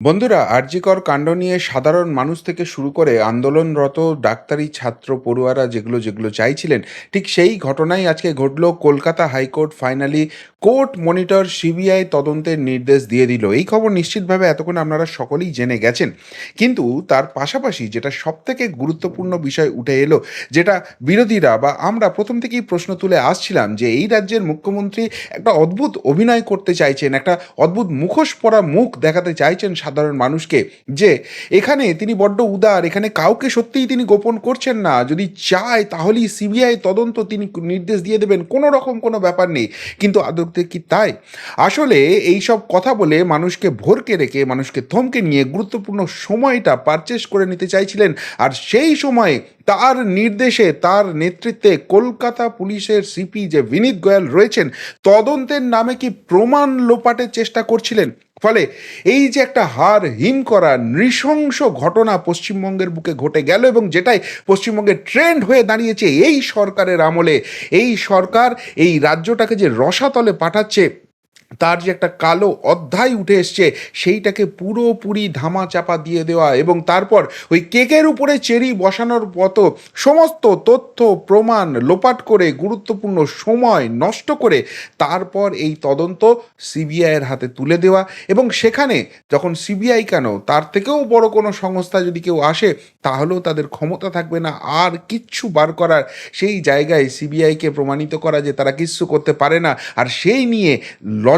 বন্ধুরা, আরজিকর কাণ্ড নিয়ে সাধারণ মানুষ থেকে শুরু করে আন্দোলনরত ডাক্তারি ছাত্র পড়ুয়ারা যেগুলো যেগুলো চাইছিলেন, ঠিক সেই ঘটনাই আজকে ঘটল। Kolkata high court finally court monitor CBI তদন্তের নির্দেশ দিয়ে দিল। এই খবর নিশ্চিতভাবে এতক্ষণ আপনারা সকলেই জেনে গেছেন। কিন্তু তার পাশাপাশি যেটা সবথেকে গুরুত্বপূর্ণ বিষয় উঠে এলো, যেটা বিরোধীরা বা আমরা প্রথম থেকেই প্রশ্ন তুলে আসছিলাম যে এই রাজ্যের মুখ্যমন্ত্রী একটা অদ্ভুত অভিনয় করতে চাইছেন, একটা অদ্ভুত মুখোশ পরা মুখ দেখাতে চাইছেন সাধারণ মানুষকে যে এখানে তিনি বড্ড উদার, এখানে কাউকে সত্যিই তিনি গোপন করছেন না। যদি চায় তাহলেই সিবিআই তদন্ত তিনি নির্দেশ দিয়ে দেবেন, কোনো রকম কোনো ব্যাপার নেই। কিন্তু আদতে কি তাই? আসলে এই সব কথা বলে মানুষকে ভরকে রেখে, মানুষকে থমকে নিয়ে গুরুত্বপূর্ণ সময়টা পারচেস করে নিতে চাইছিলেন। আর সেই সময়ে তার নির্দেশে, তার নেতৃত্বে কলকাতা পুলিশের সিপি যে বিনীত গোয়াল রয়েছেন, তদন্তের নামে কি প্রমাণ লোপাটের চেষ্টা করছিলেন? ফলে এই যে একটা হার হিম করা নৃশংস ঘটনা পশ্চিমবঙ্গের বুকে ঘটে গেল এবং যেটাই পশ্চিমবঙ্গের ট্রেন্ড হয়ে দাঁড়িয়েছে, এই সরকারের আমলে, এই সরকার এই রাজ্যটাকে যে রসাতলে পাঠাচ্ছে তার যে একটা কালো অধ্যায় উঠে এসছে, সেইটাকে পুরোপুরি ধামা চাপা দিয়ে দেওয়া এবং তারপর ওই কেকের উপরে চেরি বসানোর মতো সমস্ত তথ্য, প্রমাণ লোপাট করে, গুরুত্বপূর্ণ সময় নষ্ট করে তারপর এই তদন্ত সিবিআইয়ের হাতে তুলে দেওয়া এবং সেখানে যখন সিবিআই কেন, তার থেকেও বড় কোনো সংস্থা যদি কেউ আসে, তাহলেও তাদের ক্ষমতা থাকবে না, আর কিচ্ছু বার করার। সেই জায়গায় সিবিআইকে প্রমাণিত করা যে তারা কিচ্ছু করতে পারে না, আর সেই নিয়ে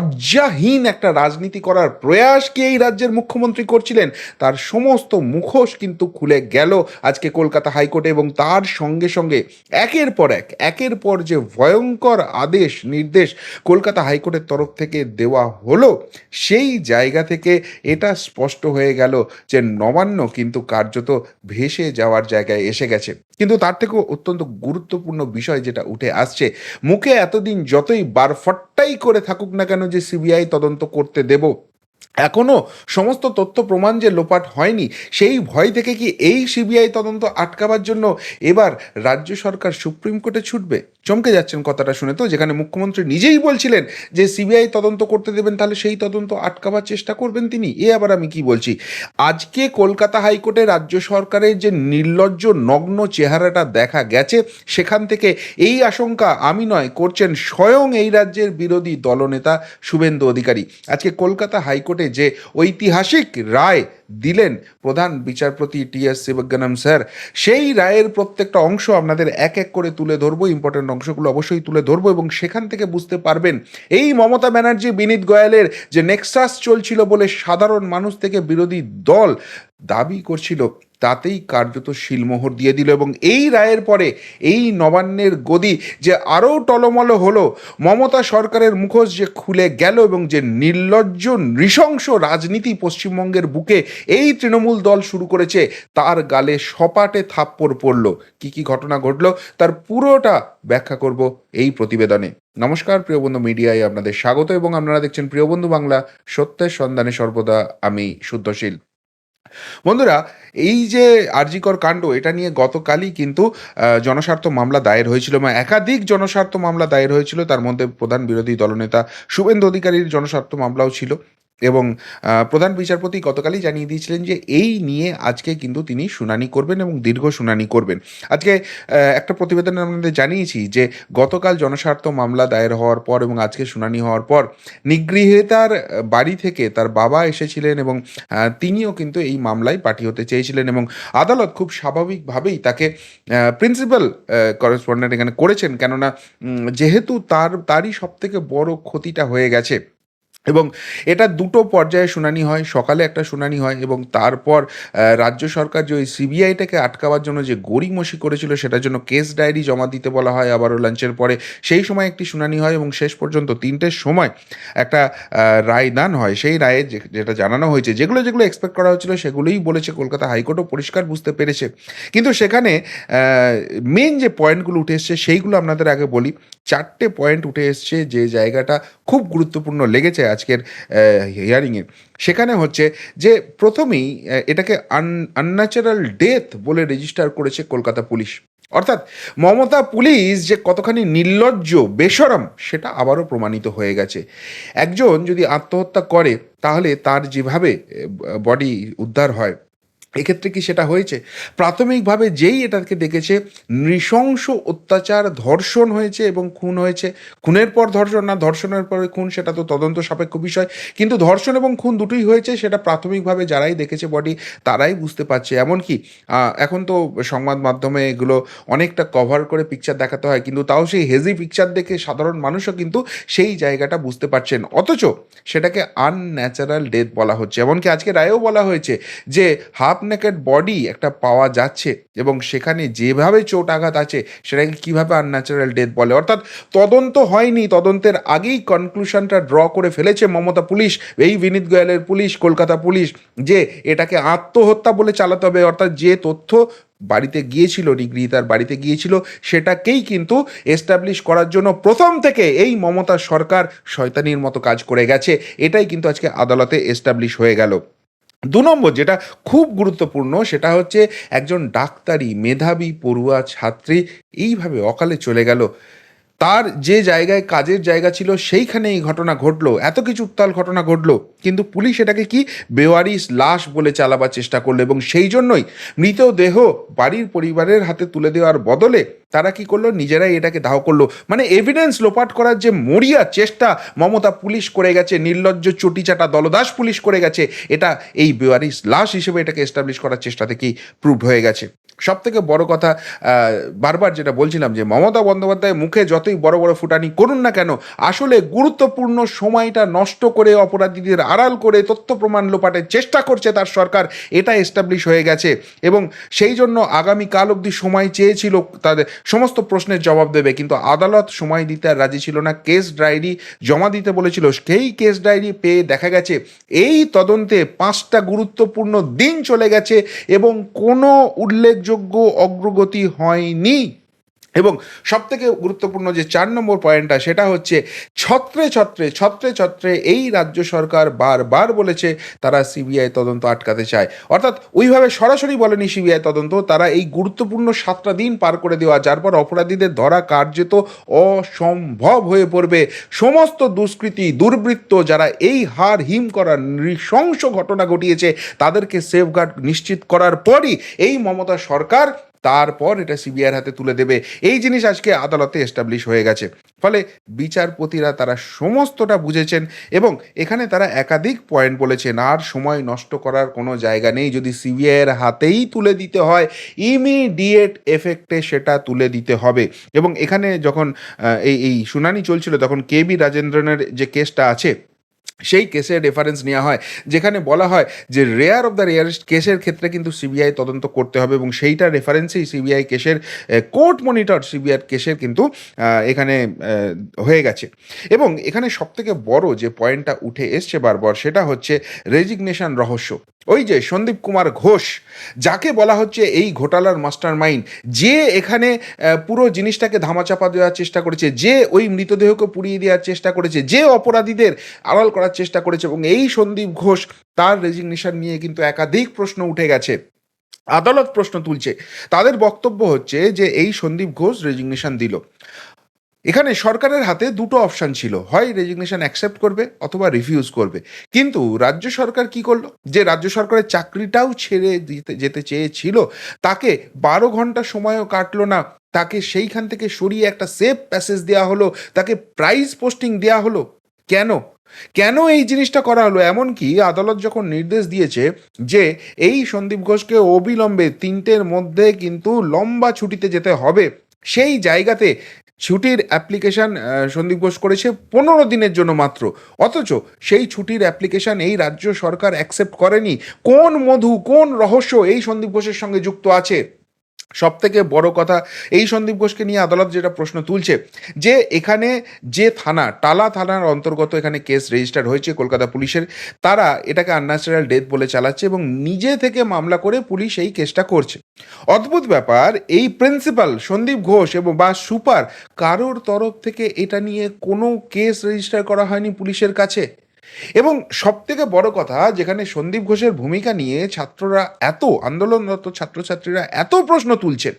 লজ্জাহীন একটা রাজনীতি করার প্রয়াসকে এই রাজ্যের মুখ্যমন্ত্রী করছিলেন? তার সমস্ত মুখোশ কিন্তু খুলে গেল আজকে কলকাতা হাইকোর্টে এবং তার সঙ্গে সঙ্গে একের পর এক, একের পর যে ভয়ঙ্কর আদেশ, নির্দেশ কলকাতা হাইকোর্টের তরফ থেকে দেওয়া হলো, সেই জায়গা থেকে এটা স্পষ্ট হয়ে গেল যে নবান্ন কিন্তু কার্যত ভেসে যাওয়ার জায়গায় এসে গেছে। কিন্তু তার থেকেও অত্যন্ত গুরুত্বপূর্ণ বিষয় যেটা উঠে আসছে, মুখে এতদিন যতই বারফট্টাই করে থাকুক না কেন যে সিবিআই তদন্ত করতে দেব এখনও সমস্ত তথ্য প্রমাণ যে লোপাট হয়নি, সেই ভয় থেকে কি এই সিবিআই তদন্ত আটকাবার জন্য এবার রাজ্য সরকার সুপ্রিম কোর্টে ছুটবে? চমকে যাচ্ছেন কথাটা শুনে তো, যেখানে মুখ্যমন্ত্রী নিজেই বলছিলেন যে সিবিআই তদন্ত করতে দেবেন, তাহলে সেই তদন্ত আটকাবার চেষ্টা করবেন তিনি। এ আবার আমি কি বলছি? আজকে কলকাতা হাইকোর্টে রাজ্য সরকারের যে নির্লজ্জ নগ্ন চেহারাটা দেখা গেছে, সেখান থেকে এই আশঙ্কা আমি নয়, করছেন স্বয়ং এই রাজ্যের বিরোধী দলনেতা শুভেন্দু অধিকারী। আজকে কলকাতা হাইকোর্টে যে ঐতিহাসিক রায় দিলেন প্রধান বিচারপতি টি এস শিবজ্ঞানম স্যার। সেই রায়ের প্রত্যেকটা অংশ আপনাদের এক এক করে তুলে ধরবো ইম্পর্টেন্ট অংশগুলো অবশ্যই তুলে ধরবো এবং সেখান থেকে বুঝতে পারবেন। এই মমতা ব্যানার্জি, বিনীত গোয়ালের যে নেক্সাস চলছিল বলে সাধারণ মানুষ থেকে বিরোধী দল দাবি করছিল তাতেই কার্যত শিলমোহর দিয়ে দিল এবং এই রায়ের পরে এই নবান্নের গদি যে আরও টলমল হলো, মমতা সরকারের মুখোশ যে খুলে গেল এবং যে নির্লজ্জ, নৃশংস রাজনীতি পশ্চিমবঙ্গের বুকে এই তৃণমূল দল শুরু করেছে, তার গালে সপাটে থাপ্পড় পড়ল। কি কি ঘটনা ঘটলো তার পুরোটা ব্যাখ্যা করব এই প্রতিবেদনে। নমস্কার, প্রিয় বন্ধু মিডিয়ায় আপনাদের স্বাগত এবং আপনারা দেখছেন প্রিয় বন্ধু বাংলা, সত্যের সন্ধানে সর্বদা আমি শুদ্ধশীল। বন্ধুরা, এই যে আরজিকর কাণ্ড, এটা নিয়ে গতকালই কিন্তু জনস্বার্থ মামলা দায়ের হয়েছিল বা একাধিক জনস্বার্থ মামলা দায়ের হয়েছিল। তার মধ্যে প্রধান বিরোধী দলনেতা শুভেন্দু অধিকারীর জনস্বার্থ মামলাও ছিল। এবং প্রধান বিচারপতি গতকালই জানিয়ে দিয়েছিলেন যে এই নিয়ে আজকে কিন্তু তিনি শুনানি করবেন এবং দীর্ঘ শুনানি করবেন। আজকে একটা প্রতিবেদনে আমাদের জানিয়েছি যে গতকাল জনস্বার্থ মামলা দায়ের হওয়ার পর এবং আজকে শুনানি হওয়ার পর নিগৃহীতার বাড়ি থেকে তার বাবা এসেছিলেন এবং তিনিও কিন্তু এই মামলায় পার্টি হতে চেয়েছিলেন এবং আদালত খুব স্বাভাবিকভাবেই তাকে প্রিন্সিপাল করেসপন্ডেন্ট এখানে করেছেন। কেননা যেহেতু তার, তারই সব থেকে বড় ক্ষতিটা হয়ে গেছে এবং এটা দুটো পর্যায়ে শুনানি হয়, সকালে একটা শুনানি হয় এবং তারপর রাজ্য সরকার যে ওই সিবিআইটাকে আটকাবার জন্য যে গড়িমসি করেছিল সেটার জন্য কেস ডায়েরি জমা দিতে বলা হয় আবারও লাঞ্চের পরে। সেই সময় একটি শুনানি হয় এবং শেষ পর্যন্ত তিনটের সময় একটা রায় দান হয়। সেই রায়ে যেটা জানানো হয়েছে, যেগুলো যেগুলো এক্সপেক্ট করা হয়েছিল সেগুলোই বলেছে কলকাতা হাইকোর্টও পরিষ্কার বুঝতে পেরেছে। কিন্তু সেখানে মেন যে পয়েন্টগুলো উঠে এসছে সেইগুলো আপনাদের আগে বলি। চারটে পয়েন্ট উঠে এসছে যে জায়গাটা খুব গুরুত্বপূর্ণ লেগেছে আজকের হিয়ারিংয়ে সেখানে হচ্ছে যে প্রথমেই এটাকে আন আনন্যাচারাল ডেথ বলে রেজিস্টার করেছে কলকাতা পুলিশ। অর্থাৎ মমতা পুলিশ যে কতখানি নির্লজ্জ, বেসরম, সেটা আবারও প্রমাণিত হয়ে গেছে। একজন যদি আত্মহত্যা করে, তাহলে তার যেভাবে বডি উদ্ধার হয় এক্ষেত্রে কি সেটা হয়েছে? প্রাথমিকভাবে যেই এটাকে দেখেছে, নৃশংস অত্যাচার, ধর্ষণ হয়েছে এবং খুন হয়েছে। খুনের পর ধর্ষণ না, ধর্ষণের পরে খুন, সেটা তো তদন্ত সাপেক্ষ বিষয়। কিন্তু ধর্ষণ এবং খুন দুটোই হয়েছে, সেটা প্রাথমিকভাবে যারাই দেখেছে বডি তারাই বুঝতে পারছে। এমনকি এখন তো সংবাদ মাধ্যমে এগুলো অনেকটা কভার করে পিকচার দেখাতে হয়, কিন্তু তাও সেই হেজি পিকচার দেখে সাধারণ মানুষও কিন্তু সেই জায়গাটা বুঝতে পারছেন। অথচ সেটাকে আনন্যাচারাল ডেথ বলা হচ্ছে। এমনকি আজকে রায়েও বলা হয়েছে যে হাফ নেকেড বডি একটা পাওয়া যাচ্ছে এবং সেখানে যেভাবে চোট আঘাত আছে সেটাকে কীভাবে আনন্যাচারাল ডেথ বলে। অর্থাৎ তদন্ত হয়নি, তদন্তের আগেই কনক্লুশনটা ড্র করে ফেলেছে মমতা পুলিশ, এই বিনীত গোয়ালের পুলিশ, কলকাতা পুলিশ, যে এটাকে আত্মহত্যা বলে চালাতে হবে। অর্থাৎ যে তথ্য বাড়িতে গিয়েছিল নিগৃহীতার বাড়িতে গিয়েছিল, সেটাকেই কিন্তু এস্টাবলিশ করার জন্য প্রথম থেকে এই মমতা সরকার শয়তানির মতো কাজ করে গেছে। এটাই কিন্তু আজকে আদালতে এস্টাবলিশ হয়ে গেল। দু নম্বর যেটা খুব গুরুত্বপূর্ণ সেটা হচ্ছে একজন ডাক্তারি মেধাবী পড়ুয়া ছাত্রী এইভাবে অকালে চলে গেল। তার যে জায়গায় কাজের জায়গা ছিল সেইখানে এই ঘটনা ঘটলো। এত কিছু উত্তাল ঘটনা ঘটলো। কিন্তু পুলিশ এটাকে কি বেওয়ারিস লাশ বলে চালাবার চেষ্টা করল এবং সেই জন্যই মৃতদেহ বাড়ির পরিবারের হাতে তুলে দেওয়ার বদলে তারা কি করল? নিজেরাই এটাকে দাহ করল। মানে এভিডেন্স লোপাট করার যে মরিয়া চেষ্টা মমতা পুলিশ করে গেছে, নির্লজ্জ চটিচাটা দলদাস পুলিশ করে গেছে, এটা এই বেওয়ারিস লাশ হিসেবে এটাকে এস্টাবলিশ করার চেষ্টা থেকেই প্রুভ হয়ে গেছে? সব থেকে বড় কথা বারবার যেটা বলছিলাম যে মমতা বন্দ্যোপাধ্যায় মুখে যতই বড় বড় ফুটানি করুন না কেন, আসলে গুরুত্বপূর্ণ সময়টা নষ্ট করে অপরাধীদের আড়াল করে তথ্য প্রমাণ লোপাটের চেষ্টা করছে তার সরকার, এটা এস্টাবলিশ হয়ে গেছে। এবং সেই জন্য আগামীকাল অবধি সময় চেয়েছিল তাদের সমস্ত প্রশ্নের জবাব দেবে, কিন্তু আদালত সময় দিতে আর রাজি ছিল না। কেস ডায়েরি জমা দিতে বলেছিল, সেই কেস ডায়েরি পেয়ে দেখা গেছে, এই তদন্তে পাঁচটা গুরুত্বপূর্ণ দিন চলে গেছে এবং কোনো উল্লেখযোগ্য অগ্রগতি হয়নি। এবং সব থেকে গুরুত্বপূর্ণ যে চার নম্বর পয়েন্টটা, সেটা হচ্ছে ছত্রে ছত্রে ছত্রে ছত্রে এই রাজ্য সরকার বারবার বলেছে তারা সিবিআই তদন্ত আটকাতে চায়। অর্থাৎ ওইভাবে সরাসরি বলেনি সিবিআই তদন্ত, তারা এই গুরুত্বপূর্ণ সাতটা দিন পার করে দেওয়া, যার পর অপরাধীদের ধরা কার্যত অসম্ভব হয়ে পড়বে। সমস্ত দুষ্কৃতী, দুর্বৃত্ত যারা এই হার হিম করার নৃশংস ঘটনা ঘটিয়েছে, তাদেরকে সেফগার্ড নিশ্চিত করার পরই এই মমতা সরকার তারপর এটা সিবিআইয়ের হাতে তুলে দেবে। এই জিনিস আজকে আদালতে এস্টাবলিশ হয়ে গেছে। ফলে বিচারপতিরা তারা সমস্তটা বুঝেছেন এবং এখানে তারা একাধিক পয়েন্ট বলেছেন, আর সময় নষ্ট করার কোনো জায়গা নেই। যদি সিবিআইয়ের হাতেই তুলে দিতে হয় ইমিডিয়েট এফেক্টে সেটা তুলে দিতে হবে। এবং এখানে যখন এই এই শুনানি চলছিল, তখন কে বি রাজেন্দ্রনের যে কেসটা আছে সেই কেসের রেফারেন্স নেওয়া হয়, যেখানে বলা হয় যে রেয়ার অফ দ্য রেয়ারেস্ট কেসের ক্ষেত্রে কিন্তু সিবিআই তদন্ত করতে হবে এবং সেইটা রেফারেন্সেই সিবিআই কেসের কোর্ট মনিটর সিবিআই কেসের কিন্তু এখানে হয়ে গেছে। এবং এখানে সবথেকে বড় যে পয়েন্টটা উঠে এসছে বারবার সেটা হচ্ছে রেজিগনেশন রহস্য। ওই যে সন্দীপ কুমার ঘোষ, যাকে বলা হচ্ছে এই ঘোটালার মাস্টার মাইন্ড যে এখানে পুরো জিনিসটাকে ধামাচাপা দেওয়ার চেষ্টা করেছে, যে ওই মৃতদেহকে পুড়িয়ে দেওয়ার চেষ্টা করেছে, যে অপরাধীদের আড়াল করার চেষ্টা করেছে এবং এই সন্দীপ ঘোষ তার রেজিগনেশন নিয়ে কিন্তু একাধিক প্রশ্ন উঠে গেছে। আদালত প্রশ্ন তুলছে। তাদের বক্তব্য হচ্ছে যে এই সন্দীপ ঘোষ রেজিগনেশন দিল। এখানে সরকারের হাতে দুটো অপশন ছিল। হয় রেজিগনেশন অ্যাকসেপ্ট করবে অথবা রিফিউজ করবে। কিন্তু রাজ্য সরকার কি করল? যে রাজ্য সরকারের চাকরিটাও ছেড়ে দিতে, যেতে চেয়েছিল, তাকে বারো ঘণ্টা সময়ও কাটলো না। তাকে সেইখান থেকে সরিয়ে একটা সেফ প্যাসেজ দেওয়া হলো। তাকে প্রাইজ পোস্টিং দেওয়া হলো। কেন? কেন এই জিনিসটা করা হলো? এমনকি আদালত যখন নির্দেশ দিয়েছে যে এই সন্দীপ ঘোষকে অবিলম্বে তিনটের মধ্যে কিন্তু লম্বা ছুটিতে যেতে হবে, সেই জায়গাতে ছুটির অ্যাপ্লিকেশন সন্দীপ ঘোষ করেছে পনেরো দিনের জন্য মাত্র। অথচ সেই ছুটির অ্যাপ্লিকেশন এই রাজ্য সরকার অ্যাকসেপ্ট করেনি। কোন মধু, কোন রহস্য এই সন্দীপ ঘোষের সঙ্গে যুক্ত আছে? সব থেকে বড় কথা এই সন্দীপ ঘোষকে নিয়ে আদালত যেটা প্রশ্ন তুলছে যে এখানে যে থানা, টালা থানার অন্তর্গত এখানে কেস রেজিস্টার হয়েছে কলকাতা পুলিশের, তারা এটাকে আনন্যাচারাল ডেথ বলে চালাচ্ছে এবং নিজে থেকে মামলা করে পুলিশ এই কেসটা করছে। অদ্ভুত ব্যাপার, এই প্রিন্সিপাল সন্দীপ ঘোষ এবং বা সুপার কারোর তরফ থেকে এটা নিয়ে কোনো কেস রেজিস্টার করা হয়নি পুলিশের কাছে? এবং সব থেকে বড় কথা, যেখানে সন্দীপ ঘোষের ভূমিকা নিয়ে ছাত্ররা এত আন্দোলনরত ছাত্রছাত্রীরা এত প্রশ্ন তুলছেন,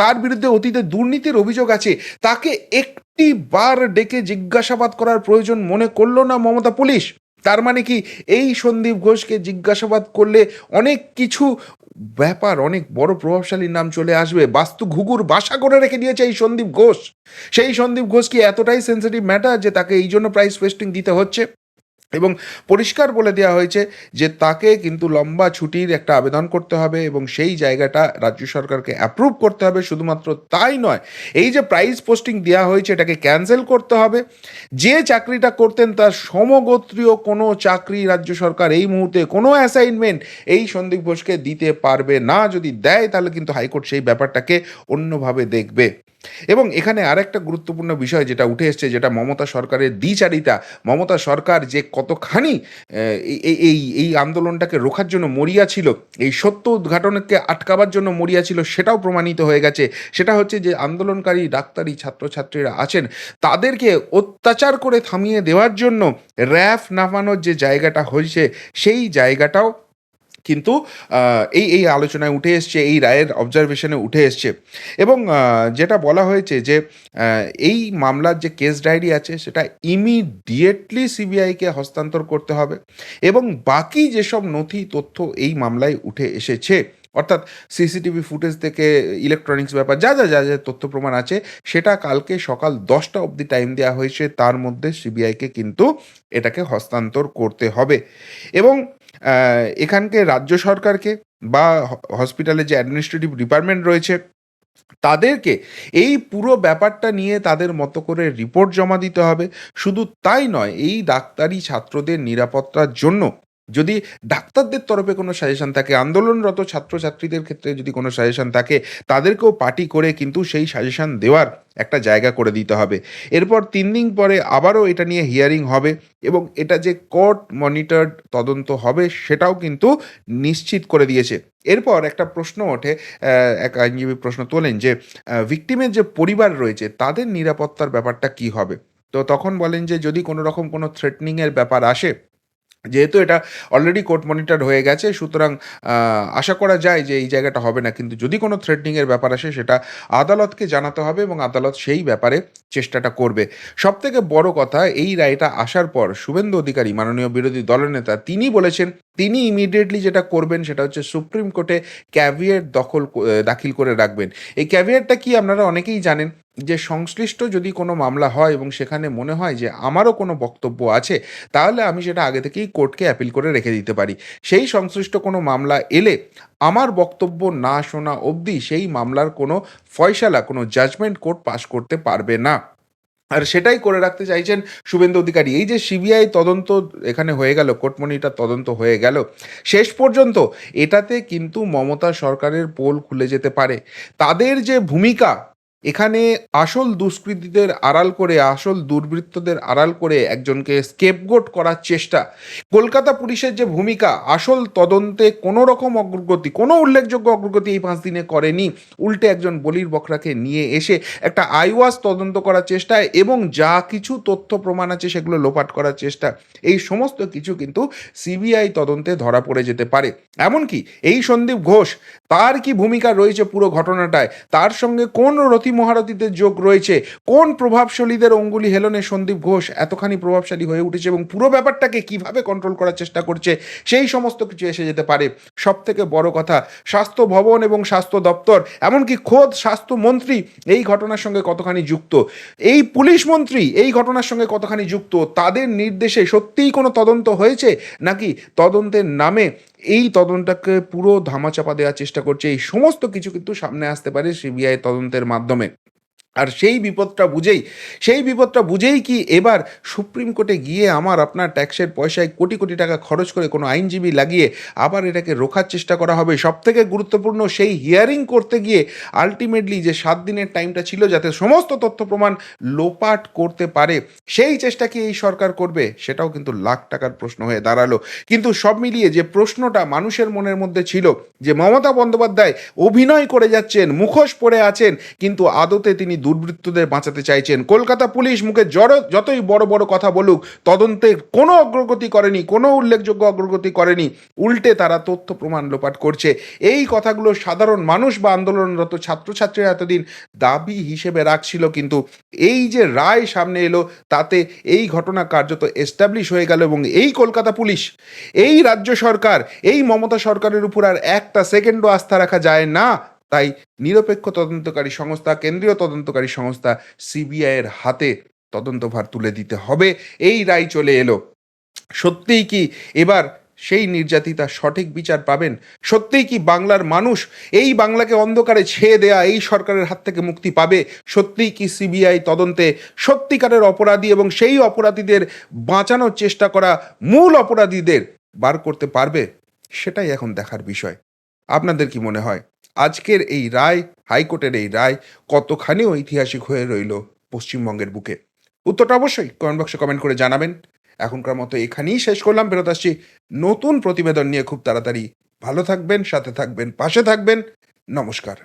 তার বিরুদ্ধে অতীতে দুর্নীতির অভিযোগ আছে, তাকে একটি বার ডেকে জিজ্ঞাসাবাদ করার প্রয়োজন মনে করল না মমতা পুলিশ? তার মানে কি, এই সন্দীপ ঘোষকে জিজ্ঞাসাবাদ করলে অনেক কিছু ব্যাপার, অনেক বড় প্রভাবশালী নাম চলে আসবে। বাস্তু ঘুঘুর বাসা করে রেখে দিয়েছে এই সন্দীপ ঘোষ। সেই সন্দীপ ঘোষ কি এতটাই সেন্সিটিভ ম্যাটার যে তাকে এই জন্য প্রাইস ওয়েস্টিং দিতে হচ্ছে? এবং পরিষ্কার বলে দেওয়া হয়েছে যে তাকে কিন্তু লম্বা ছুটির একটা আবেদন করতে হবে এবং সেই জায়গাটা রাজ্য সরকারকে অ্যাপ্রুভ করতে হবে, শুধুমাত্র তাই নয়, এই যে প্রাইস পোস্টিং দেওয়া হয়েছে এটাকে ক্যান্সেল করতে হবে। যে চাকরিটা করতেন তার সমগোত্রীয় কোনো চাকরি রাজ্য সরকার এই মুহূর্তে কোনো অ্যাসাইনমেন্ট এই সন্দীপ ঘোষকে দিতে পারবে না। যদি দেয় তাহলে কিন্তু হাইকোর্ট সেই ব্যাপারটাকে অন্যভাবে দেখবে। এবং এখানে আরেকটা গুরুত্বপূর্ণ বিষয় যেটা উঠে এসছে, যেটা মমতা সরকারের দ্বিচারিতা। মমতা সরকার যে কতখানি এই- এই আন্দোলনটাকে রোখার জন্য মরিয়া ছিল, এই সত্য উদ্ঘাটনকে আটকাবার জন্য মরিয়া ছিল, সেটাও প্রমাণিত হয়ে গেছে। সেটা হচ্ছে যে আন্দোলনকারী ডাক্তারি ছাত্রছাত্রীরা আছেন, তাদেরকে অত্যাচার করে থামিয়ে দেওয়ার জন্য র্যাফ নামানোর যে জায়গাটা হয়েছে, সেই জায়গাটাও কিন্তু এই এই আলোচনায় উঠে এসছে, এই রায়ের অবজারভেশনে উঠে এসছে। এবং যেটা বলা হয়েছে যে এই মামলার যে কেস ডায়েরি আছে, সেটা ইমিডিয়েটলি সিবিআইকে হস্তান্তর করতে হবে। এবং বাকি যেসব নথি তথ্য এই মামলায় উঠে এসেছে অর্থাৎ সিসিটিভি ফুটেজ থেকে ইলেকট্রনিক্স ব্যাপার, যা যা যা যা তথ্য প্রমাণ আছে, সেটা কালকে সকাল দশটা অবধি টাইম দেওয়া হয়েছে। তার মধ্যে সিবিআইকে কিন্তু এটাকে হস্তান্তর করতে হবে। এবং এখানকে রাজ্য সরকারকে বা হসপিটালে যে অ্যাডমিনিস্ট্রেটিভ ডিপার্টমেন্ট রয়েছে, তাদেরকে এই পুরো ব্যাপারটা নিয়ে তাদের মতো করে রিপোর্ট জমা দিতে হবে। শুধু তাই নয়, এই ডাক্তারি ছাত্রদের নিরাপত্তার জন্য যদি ডাক্তারদের তরফে কোনো সাজেশন থাকে, আন্দোলনরত ছাত্রছাত্রীদের ক্ষেত্রে যদি কোনো সাজেশন থাকে, তাদেরকেও পার্টি করে কিন্তু সেই সাজেশন দেওয়ার একটা জায়গা করে দিতে হবে। এরপর তিন দিন পরে আবারও এটা নিয়ে হিয়ারিং হবে এবং এটা যে কোর্ট মনিটর্ড তদন্ত হবে সেটাও কিন্তু নিশ্চিত করে দিয়েছে। এরপর একটা প্রশ্ন ওঠে এক আইনজীবী প্রশ্ন তোলেন যে ভিকটিমের যে পরিবার রয়েছে, তাদের নিরাপত্তার ব্যাপারটা কি হবে? তো তখন বলেন যে, যদি কোনো রকম কোনো থ্রেটনিংয়ের ব্যাপার আসে যেহেতু এটা অলরেডি কোর্ট মনিটর হয়ে গেছে, সুতরাং আশা করা যায় যে এই জায়গাটা হবে না, কিন্তু যদি কোনো থ্রেটনিংয়ের ব্যাপার আসে, সেটা আদালতকে জানাতে হবে এবং আদালত সেই ব্যাপারে চেষ্টাটা করবে। সব থেকে বড় কথা, এই রায়টা আসার পর শুভেন্দু অধিকারী, মাননীয় বিরোধী দলনেতা তিনি বলেছেন, তিনি ইমিডিয়েটলি যেটা করবেন, সেটা হচ্ছে সুপ্রিম কোর্টে ক্যাভিয়েট দখল দাখিল করে রাখবেন। এই ক্যাভিয়েটটা কি আপনারা অনেকেই জানেন যে সংশ্লিষ্ট যদি কোনো মামলা হয় এবং সেখানে মনে হয় যে আমারও কোনো বক্তব্য আছে, তাহলে আমি সেটা আগে থেকেই কোর্টকে অ্যাপিল করে রেখে দিতে পারি। সেই সংশ্লিষ্ট কোনো মামলা এলে আমার বক্তব্য না শোনা অবধি সেই মামলার কোনো ফয়সালা, কোনো জাজমেন্ট কোর্ট পাশ করতে পারবে না। আর সেটাই করে রাখতে চাইছেন শুভেন্দু অধিকারী। এই যে সিবিআই তদন্ত এখানে হয়ে গেল কোর্ট মনিটর তদন্ত হয়ে গেল, শেষ পর্যন্ত এটাতে কিন্তু মমতা সরকারের পোল খুলে যেতে পারে। তাদের যে ভূমিকা এখানে আসল দুষ্কৃতীদের আড়াল করে, আসল দুর্বৃত্তদের আড়াল করে একজনকে স্কেপগোট করার চেষ্টা। কলকাতা পুলিশের যে ভূমিকা, আসল তদন্তে কোনো রকম অগ্রগতি, কোনো উল্লেখযোগ্য অগ্রগতি এই পাঁচ দিনে করেনি। উল্টে একজন বলির বকরাকে নিয়ে এসে একটা আইওয়াস তদন্ত করার চেষ্টা এবং যা কিছু তথ্য প্রমাণ আছে সেগুলো লোপাট করার চেষ্টা। এই সমস্ত কিছু কিন্তু সিবিআই তদন্তে ধরা পড়ে যেতে পারে। এমনকি এই সন্দীপ ঘোষ, তার কি ভূমিকা রয়েছে পুরো ঘটনাটায়? তার সঙ্গে কোন রতি মহারথীদের যোগ রয়েছে। কোন প্রভাবশালীদের অঙ্গুলি হেলনে সন্দীপ ঘোষ এতখানি প্রভাবশালী হয়ে উঠেছে এবং পুরো ব্যাপারটাকে কীভাবে কন্ট্রোল করার চেষ্টা করছে, সেই সমস্ত কিছু এসে যেতে পারে। সব থেকে বড় কথা, স্বাস্থ্য ভবন এবং স্বাস্থ্য দপ্তর, এমনকি খোদ স্বাস্থ্যমন্ত্রী এই ঘটনার সঙ্গে কতখানি যুক্ত? এই পুলিশ মন্ত্রী এই ঘটনার সঙ্গে কতখানি যুক্ত? তাদের নির্দেশে সত্যিই কোনো তদন্ত হয়েছে? নাকি তদন্তের নামে এই তদন্তটাকে পুরো ধামাচাপা দেওয়ার চেষ্টা করছে। এই সমস্ত কিছু কিন্তু সামনে আসতে পারে সিবিআই তদন্তের মাধ্যমে। আর সেই বিপদটা বুঝেই, সেই বিপদটা বুঝেই কি এবার সুপ্রিম কোর্টে গিয়ে আমার আপনার ট্যাক্সের পয়সায় কোটি কোটি টাকা খরচ করে কোনো আইনজীবী লাগিয়ে আবার এটাকে রোখার চেষ্টা করা হবে। সব থেকে গুরুত্বপূর্ণ সেই হিয়ারিং করতে গিয়ে আলটিমেটলি যে সাত দিনের টাইমটা ছিল যাতে সমস্ত তথ্য প্রমাণ লোপাট করতে পারে, সেই চেষ্টা কি এই সরকার করবে? সেটাও কিন্তু লাখ টাকার প্রশ্ন হয়ে দাঁড়াল। কিন্তু সব মিলিয়ে যে প্রশ্নটা মানুষের মনের মধ্যে ছিল যে মমতা বন্দ্যোপাধ্যায় অভিনয় করে যাচ্ছেন, মুখোশ পরে আছেন, কিন্তু আদতে তিনি দুর্বৃত্তদের বাঁচাতে চাইছেন। কলকাতা পুলিশ মুখে জড়ো যতই বড় বড় কথা বলুক তদন্তের কোনো অগ্রগতি করেনি, কোনো উল্লেখযোগ্য অগ্রগতি করেনি। উল্টে তারা তথ্য প্রমাণ লোপাট করছে। এই কথাগুলো সাধারণ মানুষ বা আন্দোলনরত ছাত্রছাত্রীরা এতদিন দাবি হিসেবে রাখছিল, কিন্তু এই যে রায় সামনে এলো, তাতে এই ঘটনা কার্যত এস্টাবলিশ হয়ে গেল এবং এই কলকাতা পুলিশ, এই রাজ্য সরকার, এই মমতা সরকারের উপর আর একটা সেকেন্ডও আস্থা রাখা যায় না। তাই নিরপেক্ষ তদন্তকারী সংস্থা, কেন্দ্রীয় তদন্তকারী সংস্থা সিবিআই এর হাতে তদন্তভার তুলে দিতে হবে। এই রায় চলে এলো। সত্যিই কি এবার সেই নির্যাতিতা সঠিক বিচার পাবেন? সত্যিই কি বাংলার মানুষ এই বাংলাকে অন্ধকারে ছেয়ে দেয়া এই সরকারের হাত থেকে মুক্তি পাবে? সত্যিই কি সিবিআই তদন্তে সত্যিকারের অপরাধী এবং সেই অপরাধীদের বাঁচানোর চেষ্টা করা মূল অপরাধীদের বার করতে পারবে? সেটাই এখন দেখার বিষয়। আপনাদের কি মনে হয়? আজকের এই রায়, হাইকোর্টের এই রায় কতখানি ঐতিহাসিক হয়ে রইল পশ্চিমবঙ্গের বুকে? উত্তরটা অবশ্যই কমেন্ট বক্সে কমেন্ট করে জানাবেন। এখনকার মতো এখানেই শেষ করলাম, ফেরত আসছি নতুন প্রতিবেদন নিয়ে খুব তাড়াতাড়ি। ভালো থাকবেন, সাথে থাকবেন, পাশে থাকবেন। নমস্কার।